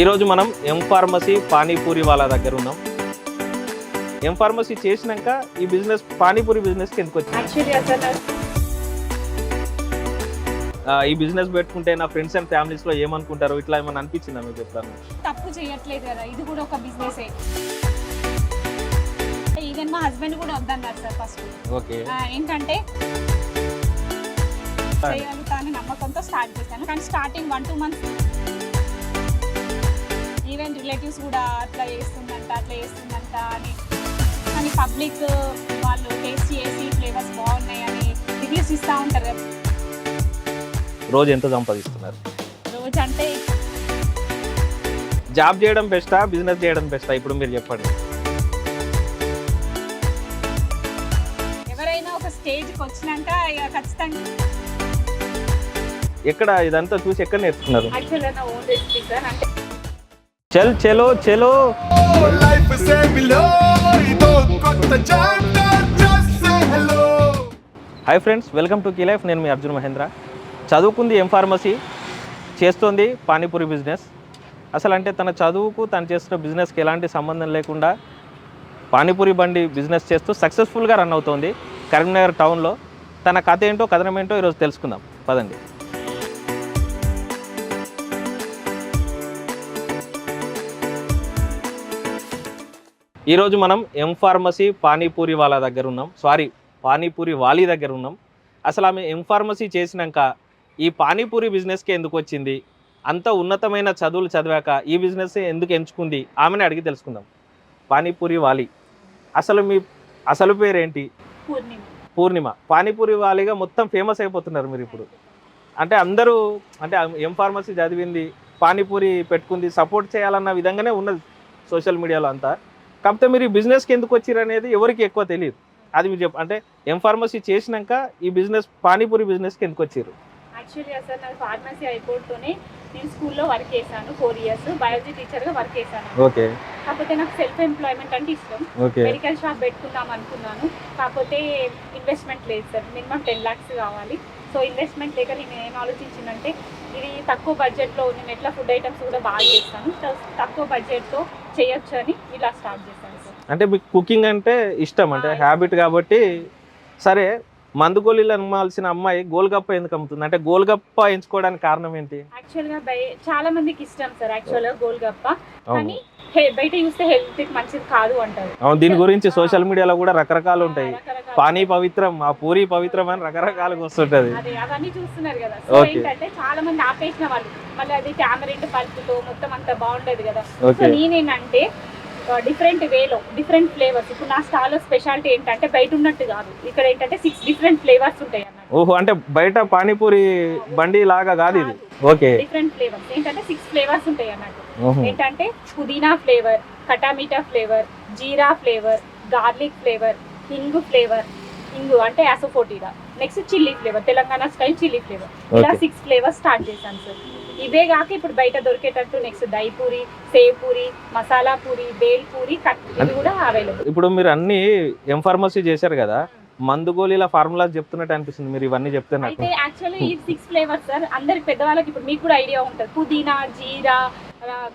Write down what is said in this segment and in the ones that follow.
ఈరోజు మనం ఎం ఫార్మసీ పానీపూరి వాళ్ళ దగ్గర ఉన్నాం. ఎం ఫార్మసీ చేసినాక ఈ బిజినెస్ పానీపూరి బిజినెస్కి ఎందుకు వచ్చింది ఈ బిజినెస్ పెట్టుకుంటే నా ఫ్రెండ్స్ అండ్ ఫ్యామిలీస్లో ఏమనుకుంటారు ఇట్లా ఏమన్నా అనిపించిందా మీకు చెప్తాను తప్పు చేయట్లేదు కదా ఇది కూడా ఒక బిజినెసే. ఈవెన్ మా హస్బెండ్ కూడా వద్దన్నారు సార్ ఫస్ట్ ఓకే. ఏంటంటే చేయగలుగుతా అని నమ్మకంతో స్టార్ట్ చేశాను. కానీ starting one two months even relatives కూడా అట్లా చేస్తుందంట అట్లా చేస్తుందంట అని. కానీ పబ్లిక్ వాళ్ళు టేస్ట్ చేసి ఫ్లేవర్స్ బాగున్నాయి అని రివ్యూస్ ఇస్తూ ఉంటారు కదా. రోజు ఎంత సంపాదిస్తున్నారు? రోజు అంటే జాబ్ చేయడం బెస్టా బిజినెస్ చేయడం బెస్టా ఇప్పుడు మీరు చెప్పండి. ఎవరైనా ఒక స్టేజ్కి వచ్చినాక ఇక ఖచ్చితంగా ఎక్కడ ఇదంతా చూసి ఎక్కడ నేర్చుకున్నారు? యాక్చువల్గా ఓన్ రెసిపీ సార్ అంటే చల్ చలో చలో. Hi friends welcome to key life నేను మీ అర్జున్ మహేంద్ర. చదువుకుంది ఎం ఫార్మసీ చేస్తోంది పానీపూరి బిజినెస్ అసలు అంటే తన చదువుకు తను చేస్తున్న బిజినెస్కి ఎలాంటి సంబంధం లేకుండా పానీపూరి బండి బిజినెస్ చేస్తూ సక్సెస్ఫుల్గా రన్ అవుతోంది కరీంనగర్ టౌన్లో తన కథ ఏంటో కథనం ఏంటో ఈరోజు తెలుసుకుందాం. పదండి. ఈరోజు మనం ఎం ఫార్మసీ పానీపూరి వాళ్ళ దగ్గర ఉన్నాం. సారీ పానీపూరి వాలీ దగ్గర ఉన్నాం. అసలు ఆమె ఎం ఫార్మసీ చేసినాక ఈ పానీపూరి బిజినెస్కి ఎందుకు వచ్చింది? అంత ఉన్నతమైన చదువులు చదివాక ఈ బిజినెస్ ఎందుకు ఎంచుకుంది? ఆమెను అడిగి తెలుసుకుందాం. పానీపూరి వాలి. అసలు మీ అసలు పేరేంటి? పూర్ణిమ. పూర్ణిమ. పానీపూరి వాలిగా మొత్తం ఫేమస్ అయిపోతున్నారు మీరు ఇప్పుడు. అంటే అందరూ అంటే ఎం ఫార్మసీ చదివింది పానీపూరి పెట్టుకుంది సపోర్ట్ చేయాలన్న విధంగానే ఉన్నది సోషల్ మీడియాలో అంతా. కాకపోతే మీరు ఈ బిజినెస్కి ఎందుకు వచ్చారు అనేది ఎవరికి ఎక్కువ తెలియదు. అది మీరు చెప్ప అంటే ఎం ఫార్మసీ చేసినాక ఈ బిజినెస్ పానీపూరి బిజినెస్కి ఎందుకు వచ్చారు యాక్చువల్లీ అసలు నాకు ఫార్మసీ అయిపోతూనే నేను స్కూల్లో వర్క్ చేశాను ఫోర్ ఇయర్స్. బయాలజీ టీచర్గా వర్క్ చేశాను. ఓకే. కాకపోతే నాకు సెల్ఫ్ ఎంప్లాయ్మెంట్ అంటే ఇష్టం. మెడికల్ షాప్ పెట్టుకుందాం అనుకున్నాను. కాకపోతే ఇన్వెస్ట్మెంట్ లేదు సార్. మినిమం టెన్ ల్యాక్స్ కావాలి. సో ఇన్వెస్ట్మెంట్ లేక నేను ఏం ఆలోచించిందంటే ఇది తక్కువ బడ్జెట్లో నేను ఎట్లా ఫుడ్ ఐటమ్స్ కూడా బాగా చేస్తాను. తక్కువ బడ్జెట్తో చేయొచ్చు అని ఇలా స్టార్ట్ చేశాను సార్ అంటే మీకు కుకింగ్ అంటే ఇష్టం అంటే హ్యాబిట్ కాబట్టి సరే మందుగోళీలు అమ్మాల్సిన అమ్మాయి గోల్గప్ప ఎందుకు అమ్ముతుంది? అంటే గోల్గప్ప ఎంచుకోవడానికి కారణం ఏంటి? యాక్చువల్గా బయ చాలా మందికి ఇష్టం సార్ యాక్చువల్గా గోల్గప్ప. అవును. కానీ హె- బయట చూస్తే హెల్త్ మంచిది కాదు అంటారు. అవును దీని గురించి సోషల్ మీడియాలో కూడా రకరకాలు ఉంటాయి. పానీ పవిత్రం ఆ పూరి పవిత్రం అని రకరకాలుగా వస్తుంటది. అవన్నీ చూస్తున్నారు కదా. ఏంటంటే చాలా మంది ఆపేసిన వాళ్ళు. మళ్ళీ అది టామరెంట్ పల్పుతో మొత్తం అంత బాగుండదు కదా. సో నేనేంటంటే డిఫరెంట్ వేలో డిఫరెంట్ ఫ్లేవర్స్ ఇప్పుడు నా స్టాల్ స్పెషాలిటీ ఏంటంటే బయట ఉన్నట్టు కాదు. ఇక్కడ ఏంటంటే సిక్స్ డిఫరెంట్ ఫ్లేవర్స్ ఉంటాయి అన్నట్టు ఓహో అంటే బయట పానీపూరి బండి లాగా కాదు ఇది? ఓకే. డిఫరెంట్ ఫ్లేవర్స్ ఏంటంటే సిక్స్ ఫ్లేవర్స్ ఉంటాయి అన్నట్టు. ఏంటంటే పుదీనా ఫ్లేవర్ కటామీటా ఫ్లేవర్ జీరా ఫ్లేవర్ గార్లిక్ ఫ్లేవర్ హింగు ఫ్లేవర్ హింగు అంటే asafoetida next chilli flavour Telangana style chilli flavour ఇలా సిక్స్ ఫ్లేవర్స్ స్టార్ట్ చేశాను సార్ ఇవే కాక ఇప్పుడు బయట దొరికేటట్టు నెక్స్ట్ దహి పూరి సేవ్ పూరి మసాలా పూరి బేల్ పూరి కట్ ఇవి కూడా అవైలబుల్ ఇప్పుడు మీరు అన్ని ఎం ఫార్మసీ చేశారు కదా మందు గోళీల ఫార్ములాస్ చెప్తున్నట్టు అనిపిస్తుంది మీరు ఇవన్నీ చెప్తే నాకు. అయితే యాక్చువల్లీ ఈ సిక్స్ ఫ్లేవర్స్ సార్ అందరికి పెద్దవాళ్ళకి ఇప్పుడు మీకు కూడా ఐడియా ఉంటుంది. పుదీనా జీరా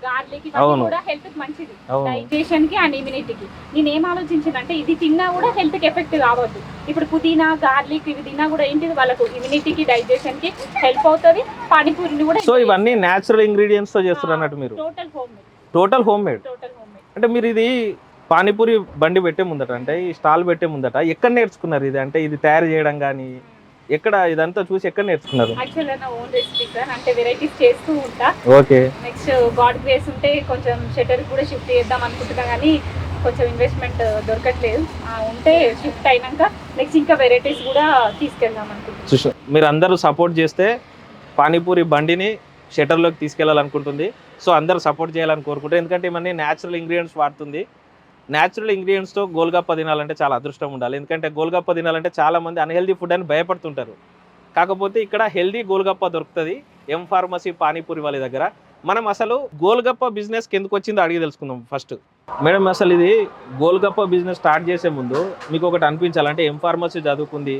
గార్లిక్ ఇవన్నీ. కూడా హెల్త్కి మంచిది. డైజెషన్కి అండ్ ఇమ్యూనిటీకి నేను ఏం ఆలోచించానంటే ఇది తిన్నా కూడా హెల్త్కి ఎఫెక్ట్ కావద్దు ఇప్పుడు పుదీనా గార్లిక్ ఇవి తిన్నా కూడా ఏంటిది? వాళ్ళకు ఇమ్యూనిటీకి డైజెషన్కి హెల్ప్ అవుతుంది. పానీపూరిని కూడా సో ఇవన్నీ న్యాచురల్ ఇంగ్రీడియంట్స్తో చేస్తారు అన్నట్టు మీరు? Total homemade total homemade total homemade అంటే మీరు ఇది పానీపూరి బండి పెట్టే ముందట అంటే ఈ స్టాల్ పెట్టే ముందట ఎక్కడ నేర్చుకున్నారు ఇది? అంటే ఇది తయారు చేయడం కానీ ఎక్కడ ఇదంతా చూసి ఎక్కడ నేర్చుకున్నారు? యాక్చువల్గా నా ఓన్ రెసిపీ సార్ అంటే వెరైటీస్ చేస్తూ ఉంటా. ఓకే. నెక్స్ట్ గాడ్ గ్రేస్ ఉంటే కొంచెం షటర్ కూడా షిఫ్ట్ చేద్దాం అనుకుంటున్నా కానీ కొంచెం ఇన్వెస్ట్మెంట్ దొరకట్లేదు. ఆ, ఉంటే షిఫ్ట్ అయినాక నెక్స్ట్ ఇంకా వెరైటీస్ కూడా తీసుకెళ్దాం అనుకుంటున్నాను మీరు అందరూ సపోర్ట్ చేస్తే పానీపూరి బండిని షటర్లోకి తీసుకెళ్ళాలనుకుంటుంది సో అందరూ సపోర్ట్ చేయాలని కోరుకుంటారు. ఎందుకంటే ఇవన్నీ న్యాచురల్ ఇంగ్రీడియంట్స్ వాడుతుంది. న్యాచురల్ ఇంగ్రీడియంట్స్తో గోల్గప్ప తినాలంటే చాలా అదృష్టం ఉండాలి. ఎందుకంటే గోల్గప్ప తినాలంటే చాలా మంది అన్హెల్దీ ఫుడ్ అని భయపడుతుంటారు. కాకపోతే ఇక్కడ హెల్దీ గోల్గప్ప దొరుకుతుంది. ఎం ఫార్మసీ పానీపూరి వాళ్ళ దగ్గర. మనం అసలు గోల్గప్ప బిజినెస్ ఎందుకు వచ్చిందో అడిగి తెలుసుకుందాం ఫస్ట్ మేడం అసలు ఇది గోల్గప్ప బిజినెస్ స్టార్ట్ చేసే ముందు మీకు ఒకటి అనిపించాలంటే ఎం ఫార్మసీ చదువుకుంది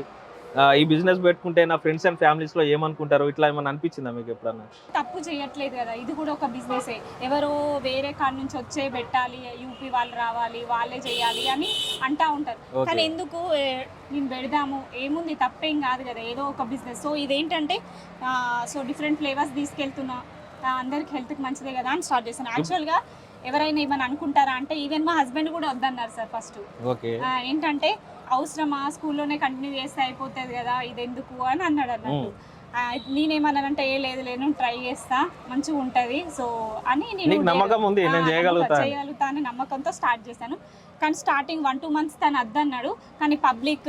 ఈ బిజినెస్ పెట్టుకుంటే నా ఫ్రెండ్స్ అండ్ ఫ్యామిలీస్లో ఏమనుకుంటారు ఇట్లా ఏమైనా అనిపించిందా మీకు ఎప్పుడన్నా? తప్పు చేయట్లేదు కదా ఇది కూడా ఒక బిజినెసే. ఎవరో వేరే కాడ నుంచి వచ్చే పెట్టాలి యూపీ వాళ్ళు రావాలి వాళ్ళే చేయాలి అని అంటా ఉంటారు. కానీ ఎందుకు? నేను పెడదాము. ఏముంది? తప్పేం కాదు కదా ఏదో ఒక బిజినెస్. సో ఇదేంటంటే సో డిఫరెంట్ ఫ్లేవర్స్ తీసుకెళ్తున్నా. అందరికి హెల్త్కి మంచిదే కదా అని స్టార్ట్ చేశాను యాక్చువల్గా ఎవరైనా ఏమైనా అనుకుంటారా అంటే ఈవెన్ మా హస్బెండ్ కూడా వద్దన్నారు సార్ ఫస్ట్ ఏంటంటే అవసరమా? స్కూల్లోనే కంటిన్యూ చేస్తే అయిపోతుంది కదా ఇది ఎందుకు అని అన్నాడు అన్నట్టు. నేనేమన్నానంటే ఏ లేదు లేదు ట్రై చేస్తా మంచిగా ఉంటుంది. సో అని నేను నమ్మకం ఉంది నేను. చేయగలుగుతా అనే. నమ్మకంతో స్టార్ట్ చేశాను. కానీ స్టార్టింగ్ వన్ టూ మంత్స్ తను అద్దన్నాడు. కానీ పబ్లిక్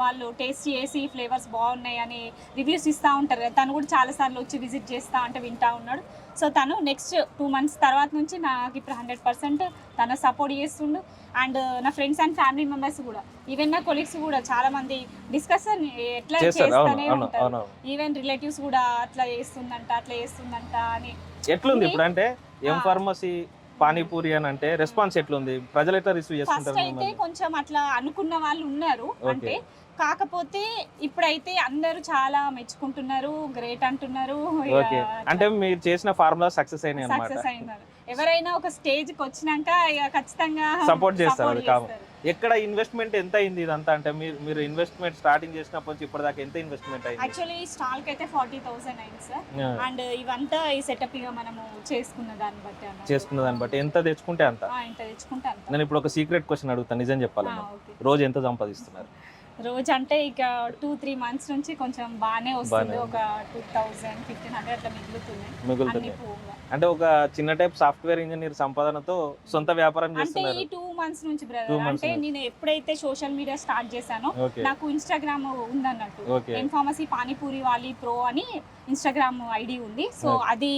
వాళ్ళు టేస్ట్ చేసి ఫ్లేవర్స్ బాగున్నాయి అని రివ్యూస్ ఇస్తూ ఉంటారు కదా తను కూడా చాలాసార్లు వచ్చి విజిట్ చేస్తా అంటే వింటా ఉన్నాడు. సో తను నెక్స్ట్ టూ మంత్స్ తర్వాత నుంచి నాకు ఇప్పుడు హండ్రెడ్ పర్సెంట్ తన సపోర్ట్ చేస్తుండు. అండ్ నా ఫ్రెండ్స్ అండ్ ఫ్యామిలీ మెంబర్స్ కూడా ఈవెన్ నా కొలీగ్స్ కూడా చాలా మంది డిస్కషన్ ఎట్లా చేస్తూనే ఉంటారు. ఈవెన్ రిలేటివ్స్ కూడా అట్లా చేస్తుందంట అట్లా చేస్తుందంట అని. ఎట్లుంది ఇప్పుడు అంటే ఎం ఆ. ఫార్మసీ పానీపూరి అని అంటే రెస్పాన్స్ ఎట్లుంది? ప్రజలు ఎట్లా రిసీవ్ ఫస్ట్ చేసుకుంటారు? కొంచెం అట్లా అనుకున్న వాళ్ళు ఉన్నారు. అంటే కాకపోతే ఇప్పుడైతే అందరూ చాలా మెచ్చుకుంటున్నారు గ్రేట్ అంటున్నారు. ఓకే. అంటే మీరు చేసిన ఫార్ములా సక్సెస్ అయినాయి సక్సెస్ అయినారు. ఎవరైనా ఒక స్టేజ్కి వచ్చినాక ఇక ఖచ్చితంగా Support చేస్తారు. చేస్తారు. ఎక్కడ ఇన్వెస్ట్మెంట్ ఎంత అయింది ఇదంతా? అంటే మీరు మీరు ఇన్వెస్ట్మెంట్ స్టార్టింగ్ చేసినప్పటి నుంచి ఇప్పటిదాకా ఎంత ఇన్వెస్ట్మెంట్ అయింది? యాక్చువల్లీ స్టాల్కి అయితే ఫార్టీ థౌసండ్ అయింది సార్. అండ్ ఇవంతా ఈ సెటప్ ఇక మనము చేసుకున్న దాన్ని బట్టి. చేసుకున్న దాన్ని బట్టి ఎంత తెచ్చుకుంటే అంత? ఆ, ఇంత తెచ్చుకుంటే అంత. నేను ఇప్పుడు ఒక సీక్రెట్ క్వశ్చన్ అడుగుతాను నిజం చెప్పాలి. రోజు ఎంత సంపాదిస్తున్నారు? రోజు అంటే ఇక టూ త్రీ మంత్స్ నుంచి కొంచెం బాగానే వస్తుంది. ఒక టూ థౌజండ్ ఫిఫ్టీన్ హండ్రెడ్ అట్లా మిగులుతుంది పోగా అంటే ఒక చిన్న టైప్ సాఫ్ట్వేర్ ఇంజనీర్ సంపాదనతో సొంత వ్యాపారం అంటే ఈ టూ మంత్స్ నుంచి బ్రదర్ అంటే. నేను ఎప్పుడైతే సోషల్ మీడియా స్టార్ట్ చేశానో నాకు Instagram ఉందన్నట్టు. Okay M pharmacy panipuri wali pro అని ఇన్స్టాగ్రామ్ ఐడి ఉంది. సో. అది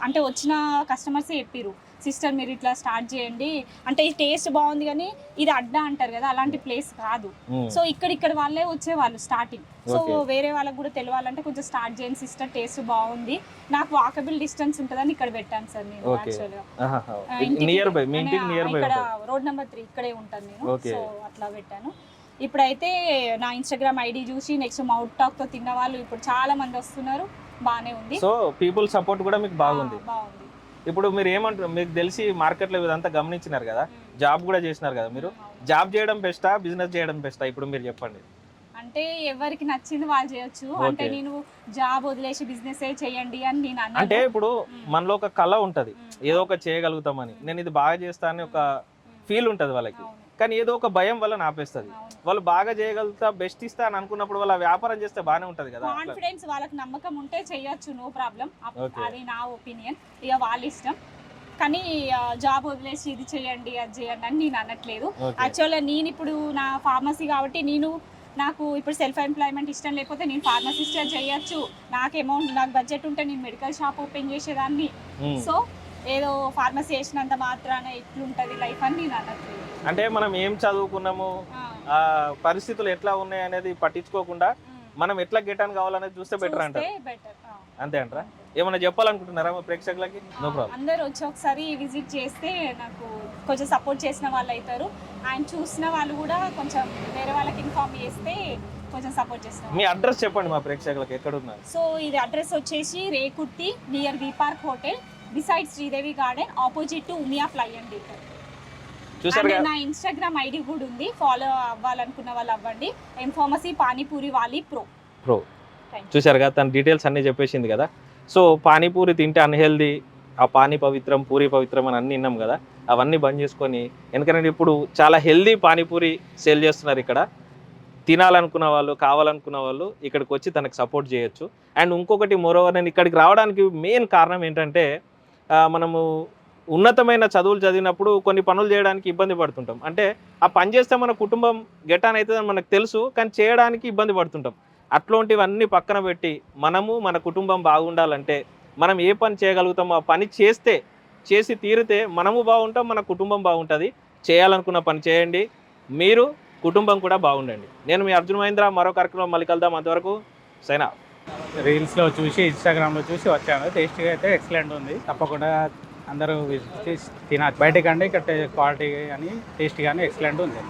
అంటే వచ్చిన కస్టమర్స్ చెప్పిరు సిస్టర్ మీరు ఇట్లా స్టార్ట్ చేయండి. అంటే ఈ టేస్ట్ బాగుంది కానీ ఇది అడ్డా అంటారు కదా అలాంటి ప్లేస్ కాదు. సో ఇక్కడ ఇక్కడ వాళ్ళే వచ్చేవాళ్ళు స్టార్టింగ్ సో. వేరే వాళ్ళకి కూడా తెలియాలంటే కొంచెం స్టార్ట్ చేయండి సిస్టర్ టేస్ట్ బాగుంది. నాకు వాకబుల్ డిస్టెన్స్ ఉంటుందని ఇక్కడ పెట్టాను సార్ నేను. యాక్చువల్గా ఆహాహా. ఆ, ఇంటికి- నియర్ బై మీ అనే- ఇంటికి నియర్ బై ఇక్కడ రోడ్ నెంబర్ త్రీ ఇక్కడే ఉంటాను నేను. సో అట్లా పెట్టాను. ఇప్పుడైతే నా ఇన్స్టాగ్రామ్ ఐడి చూసి నెక్స్ట్ మౌట్ టాక్తో తిన్న వాళ్ళు ఇప్పుడు చాలా మంది వస్తున్నారు. బానే ఉంది. సో పీపుల్ సపోర్ట్ కూడా మీకు బాగుంది. బాగుంది. ఇప్పుడు మీరు ఏమంటారు మీకు తెలిసి మార్కెట్లో ఇదంతా గమనించినారు కదా. జాబ్ కూడా చేసినారు కదా మీరు. జాబ్ చేయడం బెస్టా బిజినెస్ చేయడం బెస్టా ఇప్పుడు మీరు చెప్పండి అంటే ఎవరికి నచ్చింది వాళ్ళు చేయొచ్చు అంటే. నేను జాబ్ వదిలేసి బిజినెస్ చేయండి అని నేను అంటే ఇప్పుడు. మనలో ఒక కళ ఉంటది. ఏదో ఒక చేయగలుగుతామని నేను ఇది బాగా చేస్తా అని ఒక. ఫీల్ ఉంటది వాళ్ళకి కానీ ఏదో ఒక భయం వల్ల ఆపేస్తుంది అవును. వాళ్ళు బాగా చేయగలుగుతా బెస్ట్ ఇస్తా అని అనుకున్నప్పుడు వాళ్ళ వ్యాపారం చేస్తే బాగానే ఉంటది కదా. కాన్ఫిడెన్స్ వాళ్ళకి నమ్మకం ఉంటే చేయొచ్చు నో ప్రాబ్లం. అది నా ఒపీనియన్ ఇక వాళ్ళ ఇష్టం. కానీ జాబ్ వదిలేసి ఇది చేయండి అది చేయండి అని నేను అనట్లేదు. Okay. యాక్చువల్గా నేను ఇప్పుడు నా ఫార్మసీ కాబట్టి నేను నాకు ఇప్పుడు సెల్ఫ్ ఎంప్లాయ్మెంట్ ఇష్టం లేకపోతే నేను ఫార్మసిస్ట్ చేయొచ్చు. నాకు అమౌంట్ నాకు బడ్జెట్ ఉంటే నేను మెడికల్ షాప్ ఓపెన్ చేసేదాన్ని. సో ఏదో ఫార్మసీ చేసినంత మాత్రాన ఎట్లుంటుంది లైఫ్ అని నేను అనట్లేదు. అంటే మనం ఏం చదువుకున్నాము? పరిస్థితులు ఎట్లా ఉన్నాయి అనేది పట్టించుకోకుండా. మనం ఎట్లా గెటాన్ కావాలనేది చూస్తే బెటర్ అంటారు. ఆ. అంతే అంటారా? ఏమైనా చెప్పాలనుకుంటున్నారా మా ప్రేక్షకులకి? నో ప్రాబ్లం అందరు వచ్చి ఒకసారి విజిట్ చేస్తే నాకు కొంచెం సపోర్ట్ చేసిన వాళ్ళు అవుతారు. అండ్ చూసిన వాళ్ళు కూడా కొంచెం వేరే వాళ్ళకి ఇన్ఫార్మ్ చేస్తే కొంచెం సపోర్ట్ చేస్తారు మీ అడ్రస్ చెప్పండి మా ప్రేక్షకులకి ఎక్కడ ఉన్నారు సో ఇది అడ్రస్ వచ్చేసి Rekurthi near V park hotel beside Sridevi garden opposite to Umiya fly and చూసారు నా ఇన్స్టాగ్రామ్ ఐడి కూడా ఉంది. ఫాలో అవ్వాలనుకున్న వాళ్ళు అవ్వండి. M pharmacy panipuri wali pro pro. చూసారు కదా? తన డీటెయిల్స్ అన్నీ చెప్పేసింది కదా? సో పానీపూరి తింటే అన్హెల్దీ ఆ పానీ పవిత్రం పూరి పవిత్రం అని అన్ని విన్నాం కదా? అవన్నీ బంద్ చేసుకొని ఎందుకంటే ఇప్పుడు చాలా హెల్దీ పానీపూరి సేల్ చేస్తున్నారు ఇక్కడ. తినాలనుకున్న వాళ్ళు కావాలనుకున్న వాళ్ళు ఇక్కడికి వచ్చి తనకు సపోర్ట్ చేయొచ్చు. అండ్ ఇంకొకటి మోరోవర్ నేను ఇక్కడికి రావడానికి మెయిన్ కారణం ఏంటంటే మనము ఉన్నతమైన చదువులు చదివినప్పుడు కొన్ని పనులు చేయడానికి ఇబ్బంది పడుతుంటాం. అంటే ఆ పని చేస్తే మన కుటుంబం గెటాన్ అవుతుందని మనకు తెలుసు కానీ చేయడానికి ఇబ్బంది పడుతుంటాం. అట్లాంటివన్నీ పక్కన పెట్టి మనము మన కుటుంబం బాగుండాలంటే మనం ఏ పని చేయగలుగుతామో ఆ పని చేస్తే చేసి తీరితే మనము బాగుంటాం మన కుటుంబం బాగుంటుంది. చేయాలనుకున్న పని చేయండి. మీరు కుటుంబం కూడా బాగుండండి. నేను మీ అర్జున్ మహేంద్ర మరో కార్యక్రమం మళ్ళీ కలుద్దాం అంతవరకు. సైనా రీల్స్లో చూసి ఇన్స్టాగ్రామ్లో చూసి వచ్చాను. టేస్ట్గా అయితే ఎక్సలెంట్ ఉంది. తప్పకుండా అందరూ విజిట్ చేసి తినచ్చు బయట కంటే ఇక్కడ క్వాలిటీ కానీ టేస్ట్ కానీ ఎక్సలెంట్ ఉంది.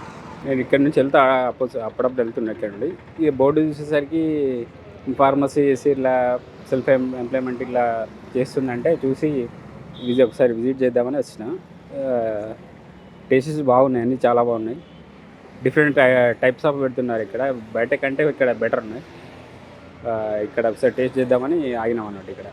నేను ఇక్కడ నుంచి వెళ్తా అప్పుడు అప్పుడప్పుడు వెళ్తున్నా ఇక్కడ ఈ బోర్డు చూసేసరికి ఫార్మసీ చేసి ఇట్లా సెల్ఫ్ ఎంప్లాయ్మెంట్ ఇట్లా చేస్తుందంటే చూసి విజి ఒకసారి విజిట్ చేద్దామని వచ్చిన. టేస్టెస్ బాగున్నాయి అన్నీ చాలా బాగున్నాయి. డిఫరెంట్ టైప్స్ ఆఫ్ పెడుతున్నారు ఇక్కడ. బయట కంటే ఇక్కడ బెటర్ ఉన్నాయి. ఇక్కడ ఒకసారి టేస్ట్ చేద్దామని ఆగినాం అన్నట్టు ఇక్కడ.